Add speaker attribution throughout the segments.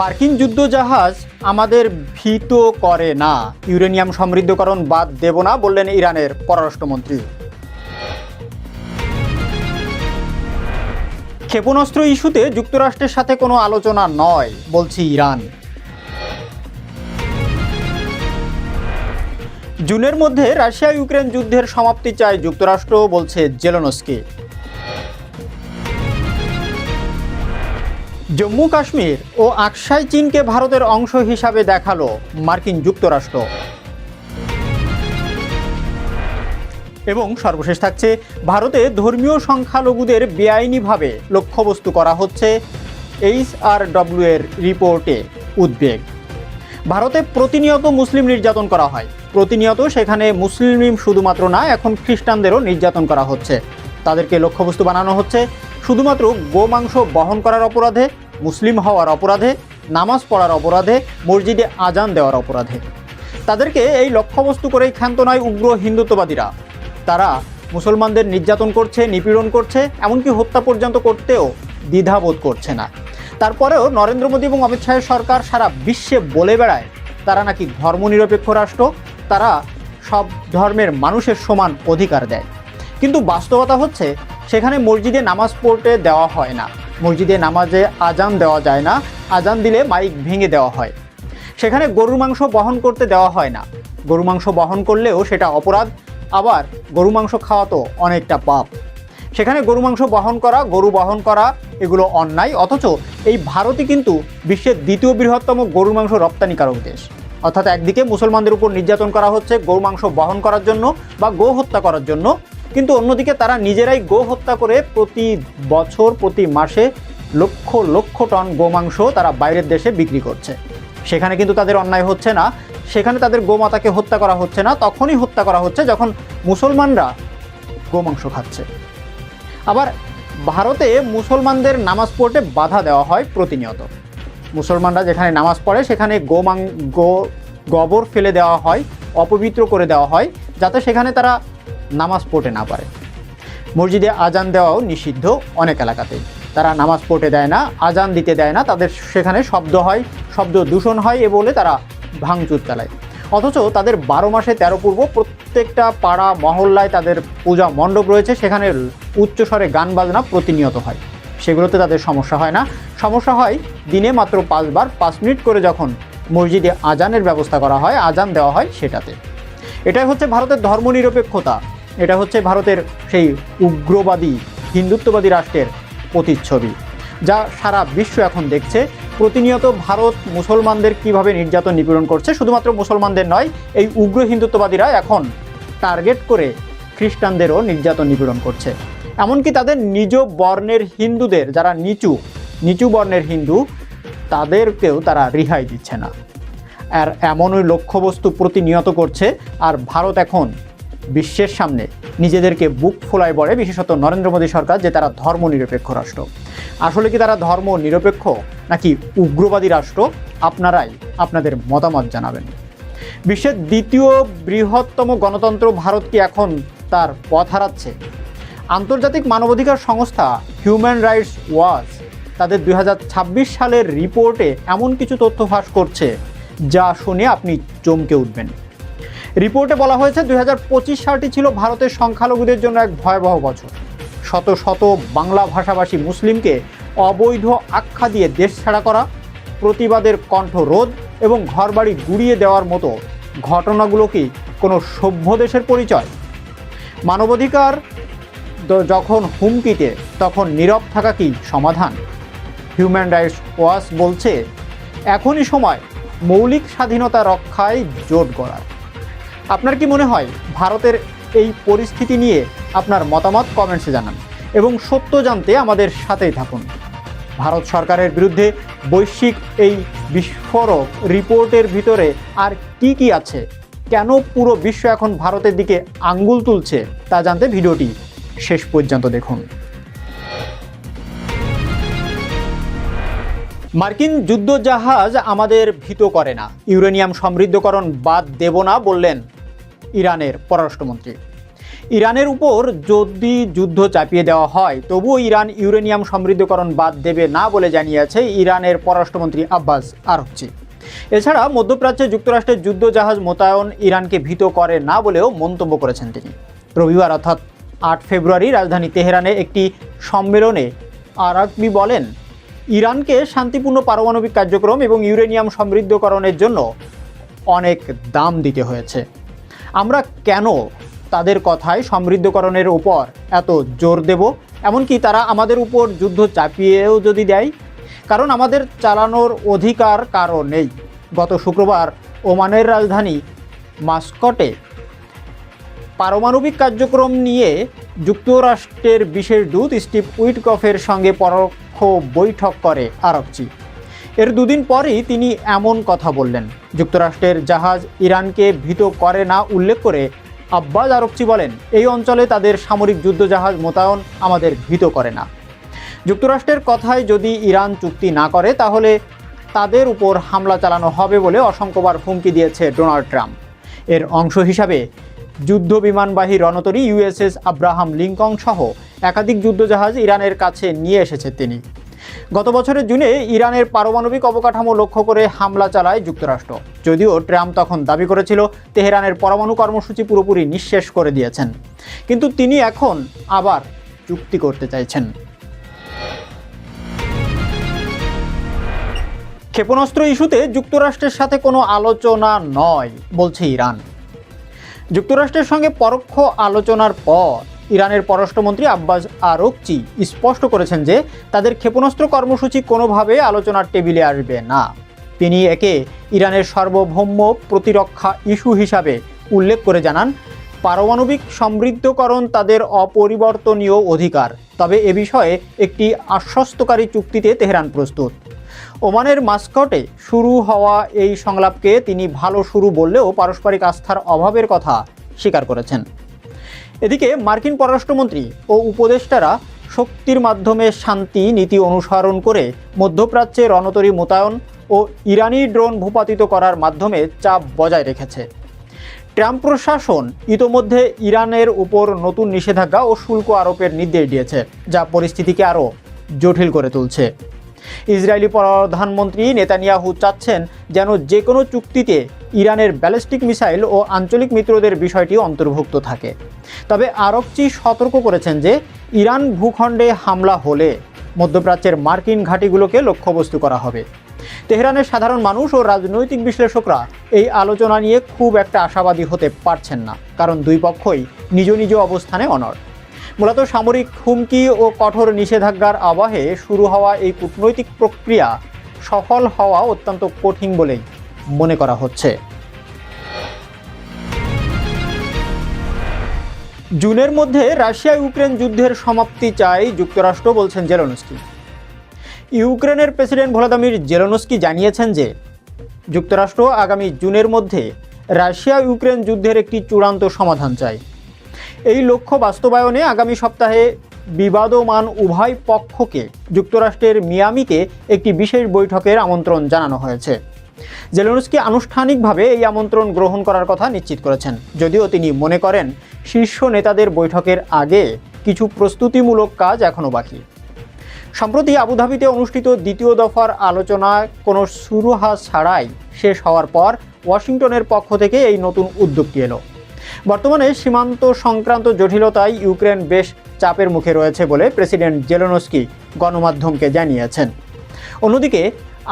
Speaker 1: মার্কিন যুদ্ধজাহাজ আমাদের ভীত করে না। ইউরেনিয়াম সমৃদ্ধকরণ বাদ দেব না বললেন ইরানের পররাষ্ট্রমন্ত্রী। ক্ষেপণাস্ত্র ইস্যুতে যুক্তরাষ্ট্রের সাথে কোনো আলোচনা নয়, বলছে ইরান। জুনের মধ্যে রাশিয়া ইউক্রেন যুদ্ধের সমাপ্তি চায় যুক্তরাষ্ট্র, বলছে জেলোনস্কি। জম্মু কাশ্মীর ও আকসাই চীনকে ভারতের অংশ হিসাবে দেখাল মার্কিন যুক্তরাষ্ট্র। এবং সর্বশেষ থাকছে, ভারতে ধর্মীয় সংখ্যালঘুদের বেআইনিভাবে লক্ষ্যবস্তু করা হচ্ছে এইচ আর ডব্লিউ এর রিপোর্টে উদ্বেগ। ভারতে প্রতিনিয়ত মুসলিম নির্যাতন করা হয়। প্রতিনিয়ত সেখানে মুসলিম শুধুমাত্র না, এখন খ্রিস্টানদেরও নির্যাতন করা হচ্ছে। তাদেরকে লক্ষ্যবস্তু বানানো হচ্ছে শুধুমাত্র গোমাংস বহন করার অপরাধে মুসলিম হওয়ার অপরাধে, নামাজ পড়ার অপরাধে, মসজিদে আজান দেওয়ার অপরাধে। তাদেরকে এই লক্ষ্যবস্তু করেই ক্ষান্ত নয় উগ্র হিন্দুত্ববাদীরা। তারা মুসলমানদের নির্যাতন করছে, নিপীড়ন করছে, এমনকি হত্যা পর্যন্ত করতেও দ্বিধাবোধ করছে না। তারপরেও নরেন্দ্র মোদী এবং অমিত শাহের সরকার সারা বিশ্বে বলে বেড়ায়, তারা নাকি ধর্মনিরপেক্ষ রাষ্ট্র, তারা সব ধর্মের মানুষের সমান অধিকার দেয়। কিন্তু বাস্তবতা হচ্ছে, সেখানে মসজিদে নামাজ পড়তে দেওয়া হয় না। মসজিদে নামাজে আজান দেওয়া যায় না। আজান দিলে মাইক ভেঙে দেওয়া হয়। সেখানে গরুর মাংস বহন করতে দেওয়া হয় না। গরু মাংস বহন করলেও সেটা অপরাধ। আবার গরু মাংস খাওয়া তো অনেকটা পাপ। সেখানে গরু মাংস বহন করা, গরু বহন করা, এগুলো অন্যায়। অথচ এই ভারতই কিন্তু বিশ্বের দ্বিতীয় বৃহত্তম গরুর মাংস রপ্তানিকারক দেশ। অর্থাৎ একদিকে মুসলমানদের উপর নির্যাতন করা হচ্ছে গরু মাংস বহন করার জন্য বা গো হত্যা করার জন্য। কিন্তু অন্যদিকে তারা নিজেরাই গো হত্যা করে প্রতি বছর, প্রতি মাসে লক্ষ লক্ষ টন গোমাংস তারা বাইরের দেশে বিক্রি করছে। সেখানে কিন্তু তাদের অন্যায় হচ্ছে না। সেখানে তাদের গোমাতাকে হত্যা করা হচ্ছে না। তখনই হত্যা করা হচ্ছে যখন মুসলমানরা গোমাংস খাচ্ছে। আবার ভারতে মুসলমানদের নামাজ পড়তে বাধা দেওয়া হয় প্রতিনিয়ত। মুসলমানরা যেখানে নামাজ পড়ে, সেখানে গোমাং, গো, গোবর ফেলে দেওয়া হয়, অপবিত্র করে দেওয়া হয়, যাতে সেখানে তারা নামাজ পড়তে না পারে। মসজিদে আজান দেওয়াও নিষিদ্ধ অনেক এলাকাতে। তারা নামাজ পড়তে দেয় না, আজান দিতে দেয় না, তাদের সেখানে শব্দ হয়, শব্দ দূষণ হয় এ বলে তারা ভাঙচুর চালায়। অথচ তাদের বারো মাসে তেরো পূর্ব প্রত্যেকটা পাড়া, মহল্লায় তাদের পূজা মণ্ডপ রয়েছে, সেখানে উচ্চস্বরে গান বাজনা প্রতিনিয়ত হয়। সেগুলোতে তাদের সমস্যা হয় না। সমস্যা হয় দিনে মাত্র পাঁচবার, পাঁচ মিনিট করে যখন মসজিদে আজানের ব্যবস্থা করা হয়, আজান দেওয়া হয় সেটাতে। এটাই হচ্ছে ভারতের ধর্মনিরপেক্ষতা। এটা হচ্ছে ভারতের সেই উগ্রবাদী, হিন্দুত্ববাদী রাষ্ট্রের প্রতিচ্ছবি, যা সারা বিশ্ব এখন দেখছে। প্রতিনিয়ত ভারত মুসলমানদের কীভাবে নির্যাতন নিপীড়ন করছে, শুধুমাত্র মুসলমানদের নয়, এই উগ্র হিন্দুত্ববাদীরা এখন টার্গেট করে খ্রিস্টানদেরও নির্যাতন নিপীড়ন করছে। এমনকি তাদের নিজ বর্ণের হিন্দুদের, যারা নিচু নিচু বর্ণের হিন্দু, তাদেরকেও তারা রিহাই দিচ্ছে না। আর এমনই লক্ষ্যবস্তু প্রতিনিয়ত করছে, আর ভারত এখন বিশ্বের সামনে নিজেদেরকে বুক ফোলায় বলে, বিশেষত নরেন্দ্র মোদী সরকার, যে তারা ধর্মনিরপেক্ষ রাষ্ট্র। আসলে কি তারা ধর্ম নিরপেক্ষ নাকি উগ্রবাদী রাষ্ট্র? আপনারাই আপনাদের মতামত জানাবেন। বিশ্বের দ্বিতীয় বৃহত্তম গণতন্ত্র ভারত কি এখন তার পথ হারাচ্ছে? আন্তর্জাতিক মানবাধিকার সংস্থা হিউম্যান রাইটস ওয়াচ তাদের দুই হাজার ছাব্বিশ সালের রিপোর্টে এমন কিছু তথ্য ফাঁস করছে, যা শুনে আপনি চমকে উঠবেন। রিপোর্টে বলা হয়েছে দু হাজার পঁচিশ সালটি ছিল ভারতের সংখ্যালঘুদের জন্য এক ভয়াবহ বছর। শত শত বাংলা ভাষাভাষী মুসলিমকে অবৈধ আখ্যা দিয়ে দেশ ছাড়া করা, প্রতিবাদের কণ্ঠ রোধ এবং ঘরবাড়ি গুড়িয়ে দেওয়ার মতো ঘটনাগুলো কি কোনো সভ্য দেশের পরিচয়? মানবাধিকার যখন হুমকিতে, তখন নীরব থাকা কি সমাধান? হিউম্যান রাইটস ওয়াচ বলছে, এখনই সময় মৌলিক স্বাধীনতা রক্ষায় জোট গড়ার। আপনার কি মনে হয় ভারতের এই পরিস্থিতি নিয়ে আপনার মতামত কমেন্টসে জানান এবং সত্য জানতে আমাদের সাথেই থাকুন। ভারত সরকারের বিরুদ্ধে বৈশ্বিক এই বিস্ফোরক রিপোর্টের ভিতরে আর কি কি আছে? কেন পুরো বিশ্ব এখন ভারতের দিকে আঙ্গুল তুলছে তা জানতে ভিডিওটি শেষ পর্যন্ত দেখুন। মার্কিন যুদ্ধজাহাজ আমাদের ভীত করে না। ইউরেনিয়াম সমৃদ্ধকরণ বাদ দেব না বললেন ইরানের পররাষ্ট্রমন্ত্রী। ইরানের উপর যদি যুদ্ধ চাপিয়ে দেওয়া হয়, তবুও ইরান ইউরেনিয়াম সমৃদ্ধকরণ বাদ দেবে না বলে জানিয়েছে ইরানের পররাষ্ট্রমন্ত্রী আব্বাস আরকচি এছাড়া মধ্যপ্রাচ্যে যুক্তরাষ্ট্রের যুদ্ধ জাহাজ মোতায়েন ইরানকে ভীত করে না বলেও মন্তব্য করেছেন তিনি। রবিবার অর্থাৎ আট ফেব্রুয়ারি রাজধানী তেহরানে একটি সম্মেলনে আরাকবি বলেন, ইরানকে শান্তিপূর্ণ পারমাণবিক কার্যক্রম এবং ইউরেনিয়াম সমৃদ্ধকরণের জন্য অনেক দাম দিতে হয়েছে। আমরা কেন তাদের কথায় সমৃদ্ধকরণের উপর এত জোর দেব? এমনকি তারা আমাদের উপর যুদ্ধ চাপিয়েও যদি দেয়? কারণ আমাদের চালানোর অধিকার কারও নেই। গত শুক্রবার ওমানের রাজধানী মাস্কটে পারমাণবিক কার্যক্রম নিয়ে যুক্তরাষ্ট্রের বিশেষ দূত স্টিভ উইটকফের সঙ্গে পরোক্ষ বৈঠক করে আরবচি। এর দুদিন পরেই তিনি এমন কথা বললেন। যুক্তরাষ্ট্রের জাহাজ ইরানকে ভীত করে না উল্লেখ করে আব্বাস আরবচি বলেন, এই অঞ্চলে তাদের সামরিক যুদ্ধজাহাজ মোতায়েন আমাদের ভীত করে না। যুক্তরাষ্ট্রের কথায় যদি ইরান চুক্তি না করে, তাহলে তাদের উপর হামলা চালানো হবে বলে অসংখ্যবার হুমকি দিয়েছে ডোনাল্ড ট্রাম্প। এর অংশ হিসাবে যুদ্ধ বিমানবাহী রণতরী ইউএসএস আব্রাহাম লিঙ্কং সহ একাধিক যুদ্ধজাহাজ ইরানের কাছে নিয়ে এসেছে তিনি। গত বছরের জুনে ইরানের পারমাণবিক অবকাঠামো লক্ষ্য করে হামলা চালায় যুক্তরাষ্ট্র। যদিও ট্রাম্প তখন দাবি করেছিল, তেহরানের পরমাণু কর্মসূচি পুরোপুরি নিঃশেষ করে দিয়েছেন। কিন্তু তিনি এখন আবার চুক্তি করতে চাইছেন। ক্ষেপণাস্ত্র ইস্যুতে যুক্তরাষ্ট্রের সাথে কোনো আলোচনা নয়, বলছে ইরান। যুক্তরাষ্ট্রের সঙ্গে পরোক্ষ আলোচনার পর ইরানের পররাষ্ট্রমন্ত্রী আব্বাস আরকচি স্পষ্ট করেছেন যে তাদের ক্ষেপণাস্ত্র কর্মসূচি কোনোভাবে আলোচনার টেবিলে আসবে না। তিনি একে ইরানের সার্বভৌম প্রতিরক্ষা ইস্যু হিসাবে উল্লেখ করে জানান, পারমাণবিক সমৃদ্ধকরণ তাদের অপরিবর্তনীয় অধিকার, তবে এ বিষয়ে একটি আশ্বস্তকারী চুক্তিতে তেহরান প্রস্তুত। ওমানের মাস্কটে শুরু হওয়া এই সংলাপকে তিনি ভালো শুরু বললেও পারস্পরিক আস্থার অভাবের কথা স্বীকার করেছেন। এদিকে মার্কিন পররাষ্ট্রমন্ত্রী ও উপদেষ্টারা শক্তির মাধ্যমে শান্তি নীতি অনুসরণ করে মধ্যপ্রাচ্যে রণতরী মোতায়েন ও ইরানি ড্রোন ভূপাতিত করার মাধ্যমে চাপ বজায় রেখেছে। ট্রাম্প প্রশাসন ইতোমধ্যে ইরানের উপর নতুন নিষেধাজ্ঞা ও শুল্ক আরোপের নির্দেশ দিয়েছে, যা পরিস্থিতিকে আরও জটিল করে তুলছে। ইসরায়েলি প্রধানমন্ত্রী নেতানিয়াহু চাচ্ছেন যেন যে কোনো চুক্তিতে ইরানের ব্যালিস্টিক মিসাইল ও আঞ্চলিক মিত্রদের বিষয়টি অন্তর্ভুক্ত থাকে। তবে আরবচি সতর্ক করেছেন যে, ইরান ভূখণ্ডে হামলা হলে মধ্যপ্রাচ্যের মার্কিন ঘাঁটিগুলোকে লক্ষ্যবস্তু করা হবে। তেহরানের সাধারণ মানুষ ও রাজনৈতিক বিশ্লেষকরা এই আলোচনা নিয়ে খুব একটা আশাবাদী হতে পারছেন না, কারণ দুই পক্ষই নিজ নিজ অবস্থানে অনড়। মূলত সামরিক হুমকি ও কঠোর নিষেধাজ্ঞার আবাহে শুরু হওয়া এই কূটনৈতিক প্রক্রিয়া সফল হওয়া অত্যন্ত কঠিন বলেই মনে করা হচ্ছে। জুনের মধ্যে রাশিয়া ইউক্রেন যুদ্ধের সমাপ্তি চায় যুক্তরাষ্ট্র বলছেন জেলনস্কি। ইউক্রেনের প্রেসিডেন্ট ভলাদিমির জেলনস্কি জানিয়েছেন যে, যুক্তরাষ্ট্র আগামী জুনের মধ্যে রাশিয়া ইউক্রেন যুদ্ধের একটি চূড়ান্ত সমাধান চায়। এই লক্ষ্য বাস্তবায়নে আগামী সপ্তাহে বিবাদমান উভয় পক্ষকে যুক্তরাষ্ট্রের মিয়ামিতে একটি বিশেষ বৈঠকের আমন্ত্রণ জানানো হয়েছে। জেলেনস্কি আনুষ্ঠানিকভাবে এই আমন্ত্রণ গ্রহণ করার কথা নিশ্চিত করেছেন। যদিও তিনি মনে করেন, শীর্ষ নেতাদের বৈঠকের আগে কিছু প্রস্তুতিমূলক কাজ এখনও বাকি। সম্প্রতি আবুধাবিতে অনুষ্ঠিত দ্বিতীয় দফার আলোচনায় কোনো সুরুহা ছাড়াই শেষ হওয়ার পর ওয়াশিংটনের পক্ষ থেকে এই নতুন উদ্যোগটি এলো। বর্তমানে সীমান্ত সংক্রান্ত জটিলতায় ইউক্রেন বেশ চাপের মুখে রয়েছে বলে প্রেসিডেন্ট জেলোনস্কি গণমাধ্যমকে জানিয়েছেন। অন্যদিকে,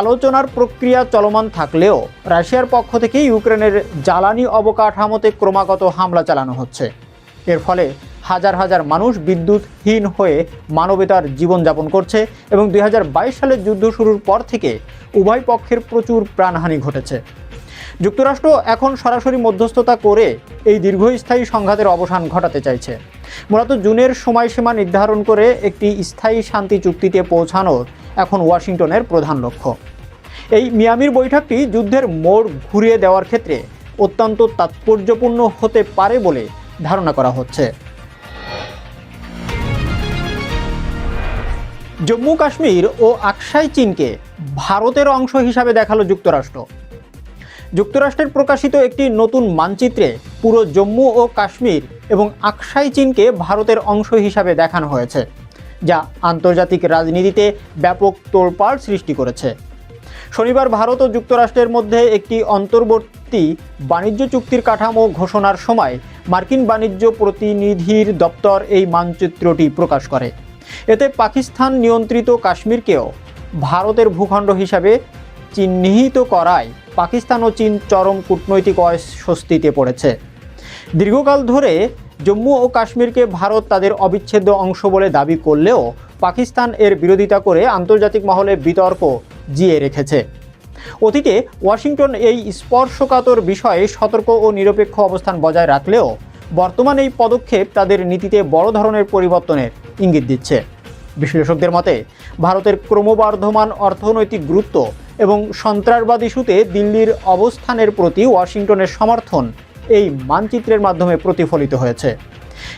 Speaker 1: আলোচনার প্রক্রিয়া চলমান থাকলেও রাশিয়ার পক্ষ থেকে ইউক্রেনের জ্বালানি অবকাঠামোতে ক্রমাগত হামলা চালানো হচ্ছে। এর ফলে হাজার হাজার মানুষ বিদ্যুৎহীন হয়ে মানবতার জীবনযাপন করছে এবং দুই সালের যুদ্ধ শুরুর পর থেকে উভয় পক্ষের প্রচুর প্রাণহানি ঘটেছে। যুক্তরাষ্ট্র এখন সরাসরি মধ্যস্থতা করে এই দীর্ঘস্থায়ী সংঘাতের অবসান ঘটাতে চাইছে। মূলত জুনের সময়সীমা নির্ধারণ করে একটি স্থায়ী শান্তি চুক্তিতে পৌঁছানোর এখন ওয়াশিংটনের প্রধান লক্ষ্য। এই মিয়ামির বৈঠকটি যুদ্ধের মোড় ঘুরিয়ে দেওয়ার ক্ষেত্রে অত্যন্ত তাৎপর্যপূর্ণ হতে পারে বলে ধারণা করা হচ্ছে। জম্মু কাশ্মীর ও আকসাই চীনকে ভারতের অংশ হিসাবে দেখাল যুক্তরাষ্ট্র। যুক্তরাষ্ট্রের প্রকাশিত একটি নতুন মানচিত্রে পুরো জম্মু ও কাশ্মীর এবং আকসাই চীনকে ভারতের অংশ হিসাবে দেখানো হয়েছে, যা আন্তর্জাতিক রাজনীতিতে ব্যাপক তোলপাড় সৃষ্টি করেছে। শনিবার ভারত ও যুক্তরাষ্ট্রের মধ্যে একটি অন্তর্বর্তী বাণিজ্য চুক্তির কাঠামো ঘোষণার সময় মার্কিন বাণিজ্য প্রতিনিধির দপ্তর এই মানচিত্রটি প্রকাশ করে। এতে পাকিস্তান নিয়ন্ত্রিত কাশ্মীরকেও ভারতের ভূখণ্ড হিসাবে চিহ্নিত করায় পাকিস্তান ও চীন চরম কূটনৈতিক অস্বস্তিতে পড়েছে। দীর্ঘকাল ধরে জম্মু ও কাশ্মীরকে ভারত তাদের অবিচ্ছেদ্য অংশ বলে দাবি করলেও পাকিস্তান এর বিরোধিতা করে আন্তর্জাতিক মহলে বিতর্ক জিয়ে রেখেছে। অতীতে ওয়াশিংটন এই স্পর্শকাতর বিষয়ে সতর্ক ও নিরপেক্ষ অবস্থান বজায় রাখলেও বর্তমান এই পদক্ষেপ তাদের নীতিতে বড় ধরনের পরিবর্তনের ইঙ্গিত দিচ্ছে। বিশ্লেষকদের মতে, ভারতের ক্রমবর্ধমান অর্থনৈতিক গুরুত্ব এবং সন্ত্রাসবাদ ইস্যুতে দিল্লির অবস্থানের প্রতি ওয়াশিংটনের সমর্থন এই মানচিত্রের মাধ্যমে প্রতিফলিত হয়েছে।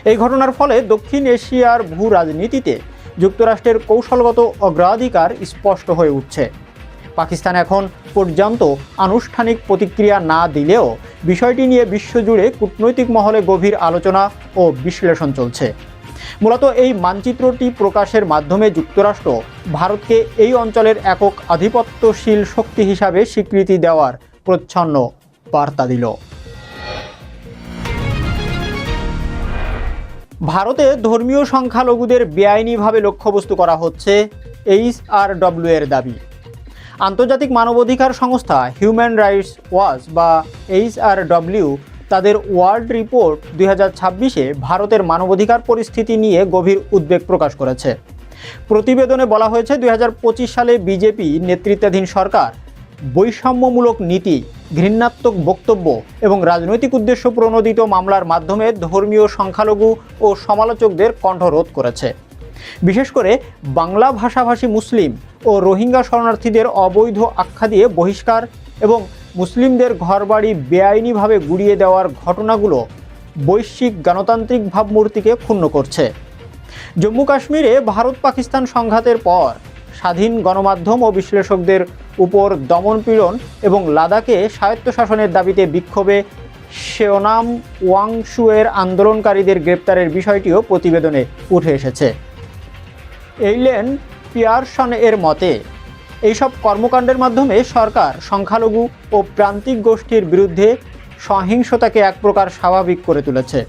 Speaker 1: এই ঘটনার ফলে দক্ষিণ এশিয়ার ভূ রাজনীতিতে যুক্তরাষ্ট্রের কৌশলগত অগ্রাধিকার স্পষ্ট হয়ে উঠছে। পাকিস্তান এখন পর্যন্ত আনুষ্ঠানিক প্রতিক্রিয়া না দিলেও বিষয়টি নিয়ে বিশ্বজুড়ে কূটনৈতিক মহলে গভীর আলোচনা ও বিশ্লেষণ চলছে। মূলত এই মানচিত্রটি প্রকাশের মাধ্যমে যুক্তরাষ্ট্র ভারতকে এই অঞ্চলের একক আধিপত্যশীল শক্তি হিসাবে স্বীকৃতি দেওয়ার প্রচ্ছন্ন বার্তা দিল। ভারতে ধর্মীয় সংখ্যালঘুদের বেআইনিভাবে লক্ষ্যবস্তু করা হচ্ছে এইচ আর ডব্লিউ এর দাবি। আন্তর্জাতিক মানবাধিকার সংস্থা হিউম্যান রাইটস ওয়াচ বা এইচ আর ডব্লিউ তাদের ওয়ার্ল্ড রিপোর্ট দুই ছাব্বিশে ভারতের মানবাধিকার পরিস্থিতি নিয়ে গভীর উদ্বেগ প্রকাশ করেছে। প্রতিবেদনে বলা হয়েছে দুই হাজার পঁচিশ সালে বিজেপি নেতৃত্বাধীন সরকার, বৈষম্যমূলক নীতি, ঘৃণাত্মক বক্তব্য এবং রাজনৈতিক উদ্দেশ্য প্রণোদিত মামলার মাধ্যমে ধর্মীয় সংখ্যালঘু ও সমালোচকদের কণ্ঠরোধ করেছে। বিশেষ করে বাংলা ভাষাভাষী মুসলিম ও রোহিঙ্গা শরণার্থীদের অবৈধ আখ্যা দিয়ে বহিষ্কার এবং মুসলিমদের ঘরবাড়ি বেআইনিভাবে গুড়িয়ে দেওয়ার ঘটনাগুলো বৈশ্বিক গণতান্ত্রিক ভাবমূর্তিকে ক্ষুণ্ণ করছে। জম্মু কাশ্মীরে ভারত পাকিস্তান সংঘাতের পর স্বাধীন গণমাধ্যম ও বিশ্লেষকদের উপর দমনপীড়ন এবং লাদাখে স্বায়ত্তশাসনের দাবিতে বিক্ষোভে শেওনাম ওয়াংশুয়ের আন্দোলনকারীদের গ্রেপ্তারের বিষয়টিও প্রতিবেদনে উঠে এসেছে। এইলেন পিয়ারসন এর মতে এইসব কর্মকাণ্ডের মাধ্যমে সরকার, সংখ্যালঘু ও প্রান্তিক গোষ্ঠীর বিরুদ্ধে সহিংসতাকে এক প্রকার স্বাভাবিক করে তুলেছে।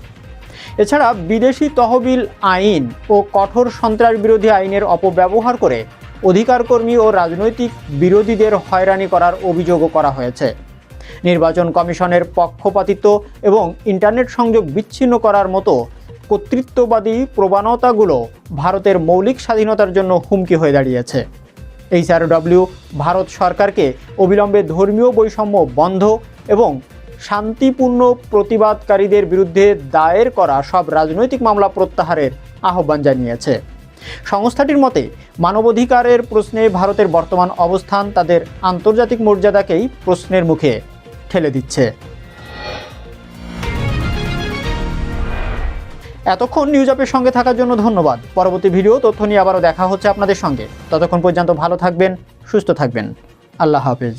Speaker 1: এছাড়া বিদেশি তহবিল আইন ও কঠোর সন্ত্রাস বিরোধী আইনের অপব্যবহার করে অধিকারকর্মী ও রাজনৈতিক বিরোধীদের হয়রানি করার অভিযোগও করা হয়েছে। নির্বাচন কমিশনের পক্ষপাতিত্ব এবং ইন্টারনেট সংযোগ বিচ্ছিন্ন করার মতো কর্তৃত্ববাদী প্রবণতাগুলো ভারতের মৌলিক স্বাধীনতার জন্য হুমকি হয়ে দাঁড়িয়েছে। এইচআরডব্লিউ ভারত সরকারকে অবিলম্বে ধর্মীয় বৈষম্য বন্ধ এবং শান্তিপূর্ণ প্রতিবাদকারীদের বিরুদ্ধে দায়ের করা সব রাজনৈতিক মামলা প্রত্যাহারের আহ্বান জানিয়েছে। সংস্থাটির মতে, মানবাধিকারের প্রশ্নে ভারতের বর্তমান অবস্থান তাদের আন্তর্জাতিক মর্যাদাকেই প্রশ্নের মুখে ঠেলে দিচ্ছে। এতক্ষণ নিউজ আপের সঙ্গে থাকার জন্য ধন্যবাদ। পরবর্তী ভিডিও তথ্য নিয়ে আবারও দেখা হচ্ছে আপনাদের সঙ্গে। ততক্ষণ পর্যন্ত ভালো থাকবেন, সুস্থ থাকবেন। আল্লাহ হাফেজ।